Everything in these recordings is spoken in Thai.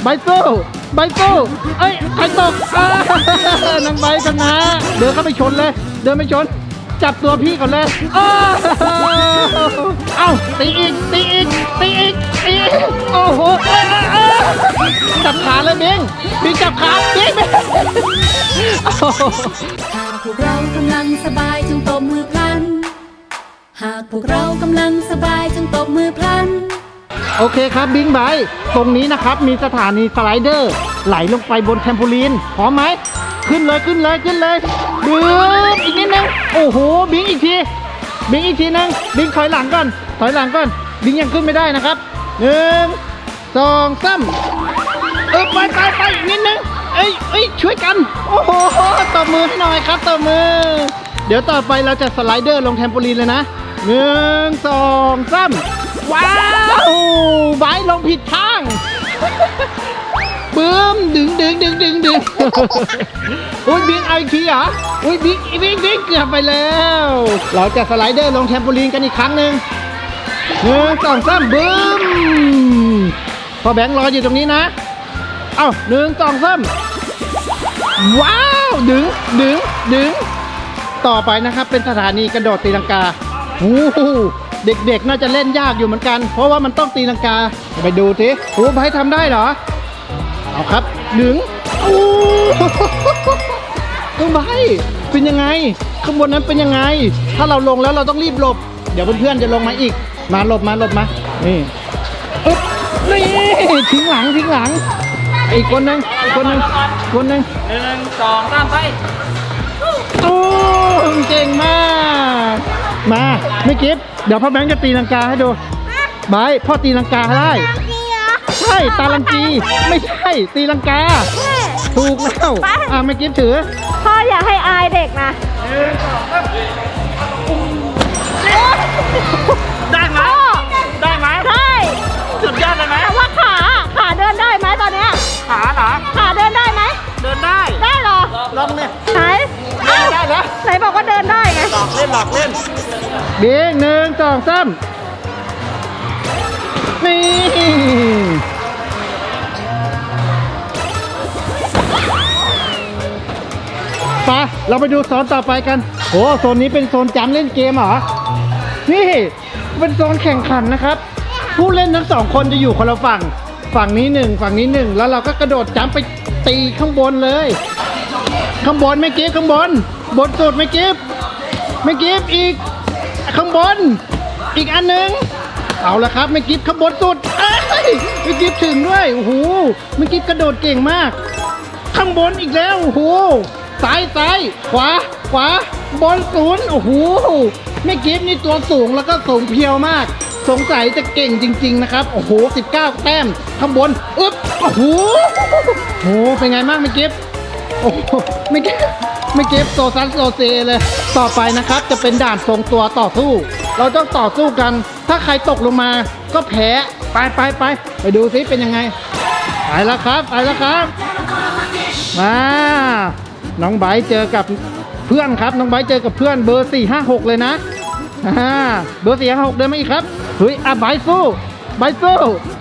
ใบสู้ใบสู้เอ้ยใครตกอ่านางใบชนะ เดินเข้าไปชนเลย เดินไปชน จับตัวพี่ก่อนเลยอ้าวเอ้าตีอีกตีอีกตีอีกตีอีกโอ้โหเอ้ยเอ้ยเอ้ยจับขาเลยบิงบิงจับขาบิงบิงโอ้โหหากพวกเรากำลังสบายจงตบมือพลัน หากพวกเรากำลังสบายจงตบมือพลัน โอเคครับบิงไบตรงนี้นะครับมีสถานีสไลเดอร์ ไหลลงไปบนแทมโพูลีนพร้อมไหม ขึ้นเลยขึ้นเลยขึ้นเลยบึ้มอีกนิดนึงโอ้โหบิงอีกที บิงอีกทีนึงบิงถอยหลังก่อน ถอยหลังก่อน บิงยังขึ้นไม่ได้นะครับหนึ่งสองสามเออไปไปไปอีกนิดนึงเอ้ยเอ้ยช่วยกัน โอ้โหตบมือให้หน่อยครับตบมือ เดี๋ยวต่อไปเราจะสไลเดอร์ลงแทมโพูลีนเลยนะหนึ่งสองสาม ว้าวไบค์ลงผิดทางปื้มดึงดึงดึงดึงดึงอุ้ยบิ๊กเอาอีกทีเหรออุ้ยบิ๊กบิ๊กบิ๊กเกือบไปแล้ว เราจะสไลเดอร์ลงแทมโพลีนกันอีกครั้งหนึ่งหนึ่งสองสามบึ้มพอแบงค์รออยู่ตรงนี้นะ เอ้าหนึ่งสองสามว้าว ดึงดึงดึง ต่อไปนะครับเป็นสถานีกระโดดตีลังกาโอ้โห เด็กๆ น่าจะเล่นยากอยู่เหมือนกัน เพราะว่ามันต้องตีลังกา ไปดูสิโอ้ไบร์ททำได้เหรอ เอาครับดึงโอ้ต้องไบร์ทเป็นยังไง ข้างบนนั้นเป็นยังไง ถ้าเราลงแล้วเราต้องรีบหลบ เดี๋ยวเพื่อนๆจะลงมาอีก มาหลบมาหลบมา นี่อึ๊บนี่ทิ้งหลังทิ้งหลัง อีกคนหนึงอีกคนหนึงอีกคนหนึงหนึ่งสองสามไปโอ้เก่งมาก มาไม่กิฟเดี๋ยวพ่อแบงค์จะตีลังกาให้ดูบายพ่อตีลังกาได้ใช่ตาลังกีไม่ใช่ตีลังกา ถูกแล้วอะไม่กิฟถือ พ่ออย่าให้อายเด็กนะได้ไหม บียงหนึ่งสองสามนี่ไปเราไปดูโซนต่อไปกันโอ้โซนนี้เป็นโซนจำเล่นเกมเหรอ นี่ เป็นโซนแข่งขันนะครับ ผู้เล่นทั้งสองคนจะอยู่คนละฝั่ง ฝั่งนี้หนึ่งฝั่งนี้หนึ่งแล้วเราก็กระโดดจำไปตีข้างบนเลย ข้างบนไม่เก็บข้างบน บนสุดไม่เก็บไม่เก็บอีก ข้างบน อีกอันหนึ่งเอาละครับไม่กิฟข้างบนสุดเอ้ยไม่กิฟถึงด้วยโอ้โหไม่กิฟกระโดดเก่งมาก ข้างบนอีกแล้วโอ้โหซ้ายซ้ายขวาขวาบนศูนย์โอ้โหไม่กิฟนี่ตัวสูงแล้วก็สูงเพียวมากสงสัยจะเก่งจริง ๆ นะครับ โอ้โห 19 แต้ม ข้างบน อึ๊บ โอ้โห โอ้โห เป็นไงบ้างไม่กิฟโอ้โหไม่เก็บ ไม่เก็บโซซันโซเซเลย ต่อไปนะครับจะเป็นด่านทรงตัวต่อสู้ เราต้องต่อสู้กัน ถ้าใครตกลงมาก็แพ้ ไปไปไปไปดูซิเป็นยังไง ไปแล้วครับ ไปแล้วครับมาน้องไบเจอกับเพื่อนครับ น้องไบเจอกับเพื่อนเบอร์สี่ห้าหกเลยนะอ่าเบอร์สี่ห้าหกเดินมาอีกครับเฮ้ยอะไบสู้ไบสู้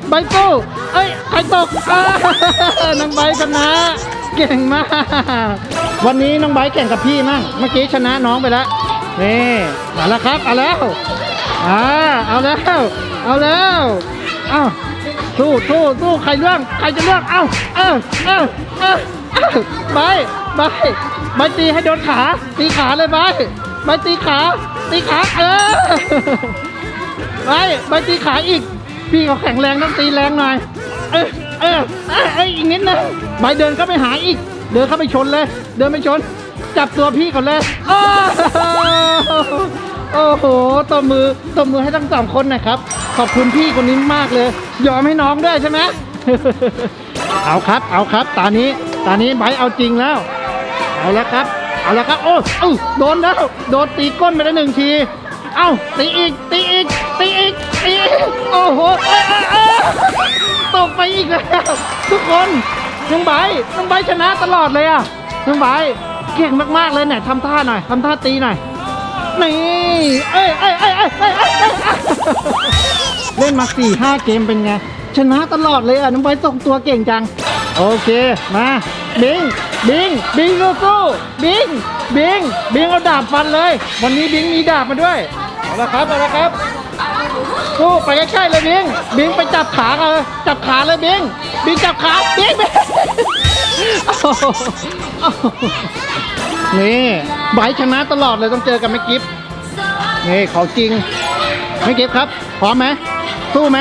ไบสู้เอ้ยใครตกอ่าน้องไบชนะเก่งมาก วันนี้น้องไบร์ทแข่งกับพี่มั่งเมื่อกี้ชนะน้องไปแล้วนี่มาแล้วครับเอาแล้วอ่าเอาแล้ว เอาแล้วเอ้าสู้สู้สู้ใครเรื่องใครจะเลือกเอ้าเออเออเออเออไปไปไปตีให้โดนขาตีขาเลยไปไปตีขาตีขาเออไปไปตีขาอีก พี่เขาแข็งแรงต้องตีแรงหน่อยเออเออเอออีกนิดนึงไปเดินเข้าไปหาอีก เดินเข้าไปชนเลย เดินไปชน จับตัวพี่ก่อนเลยอ้าวโอ้โหตบมือตบมือให้ทั้งสองคนหนะครับ ขอบคุณพี่คนนี้มากเลย ยอมให้น้องด้วยใช่ไหม เอาครับ เอาครับ ตอนนี้ ตอนนี้ไบร์ทเอาจริงแล้ว เอาแล้วครับ เอาแล้วครับ โอ้เอ้าโดนแล้ว โดนตีก้นไปแล้วหนึ่งที เอ้า ตีอีก ตีอีก ตีอีก ตีอีก โอ้โหเอ้ยเอ้ยเอ้ยตกไปอีกแล้ว ทุกคน น้องไบร์ทน้องไบร์ทชนะตลอดเลยอะน้องไบร์ทเก่งมากๆเลยเนี่ยทำท่าหน่อยทำท่าตีหน่อยนี่เอ้ยเอ้ยเอ้ยเอ้ยเอ้ยเอ้ยเอ้ยเล่นมาสี่ห้าเกมเป็นไง ชนะตลอดเลยอะน้องไบร์ทส่งตัวเก่งจัง โอเคมาบิงบิงบิงสู้ๆบิงบิงบิงเอาดาบฟันเลย วันนี้บิงมีดาบมาด้วยเอาละครับเอาละครับสู้ไปใกล้ๆเลยบิงบิงไปจับขาเลยจับขาเลยบิงบิงจับขาบิงบิง นี่ไบร์ทชนะตลอดเลยต้องเจอกับแม่กิฟนี่ของจริงแม่กิฟครับ พร้อมไหมสู้ไหม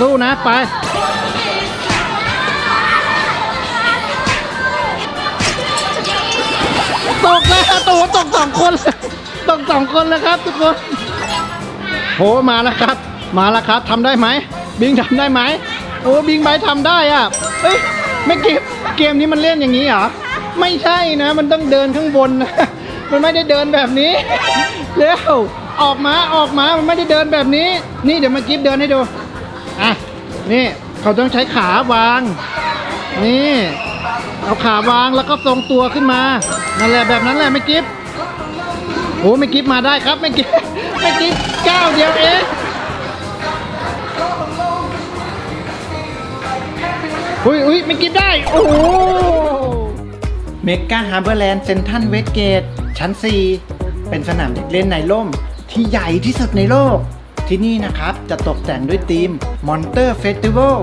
สู้นะไปตกแล้วตัวตกสองคนเลยตกสองคนแล้วครับทุกคนโหมาแล้วครับ มาแล้วครับทำได้ไหมบิงทำได้ไหมโอ้บิงไบทำได้อะเอ้ยไม่เกม เกมนี้มันเล่นอย่างนี้เหรอ ไม่ใช่นะ มันต้องเดินข้างบนนะ มันไม่ได้เดินแบบนี้ เร็ว ออกมา ออกมา มันไม่ได้เดินแบบนี้ นี่เดี๋ยวมากิฟเดินให้ดู อะ นี่ เขาต้องใช้ขาวาง นี่ เอาขาวางแล้วก็ทรงตัวขึ้นมา นั่นแหละแบบนั้นแหละไม่กิฟโอ้ไม่กิฟมาได้ครับไม่กิฟไม่กิฟก้าวเดียวเอง อุ้ยไม่กิฟได้ โอ้โหเมกาฮาร์เบอร์แลนด์เซนทันเวสเกต ชั้น 4 เป็นสนามเด็กเล่นในร่ม ที่ใหญ่ที่สุดในโลก ที่นี่นะครับจะตกแต่งด้วยธีม Monster Festival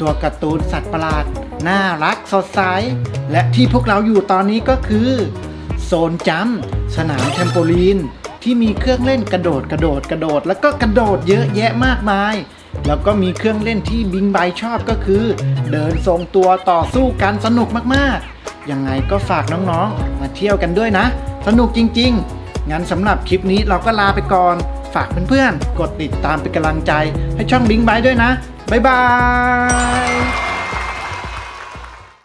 ตัวการ์ตูนสัตว์ประหลาด น่ารักสดใส และที่พวกเราอยู่ตอนนี้ก็คือ โซนจัมสนามเทมโปลีน ที่มีเครื่องเล่นกระโดดกระโดดกระโดด แล้วก็กระโดดเยอะแยะมากมาย แล้วก็มีเครื่องเล่นที่บิงไบชอบก็คือ เดินทรงตัวต่อสู้กันสนุกมากๆ ยังไงก็ฝากน้องๆ มาเที่ยวกันด้วยนะ สนุกจริงๆ งั้นสำหรับคลิปนี้เราก็ลาไปก่อน ฝากเพื่อนๆ กดติดตามเป็นกำลังใจให้ช่องบิงไบด้วยนะ บ๊ายบาย